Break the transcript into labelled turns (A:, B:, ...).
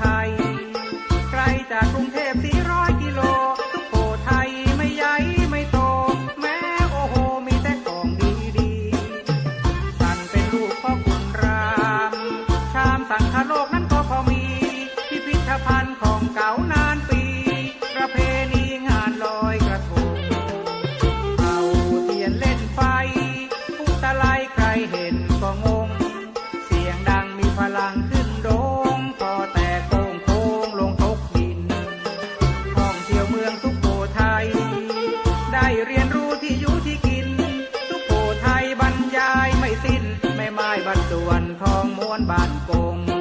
A: ไทย ใครจากกรุงเทพสี่ร้อยกิโลทุกโปไทยไม่ใหญ่ไม่โต แม้โอ้โหมีแต่ของดีดีฉันเป็นลูกพ่อขุนราม ชามสังคโลกนั้นก็พอมี พิพิธภัณฑ์ของเก่านาน วนบ้านกง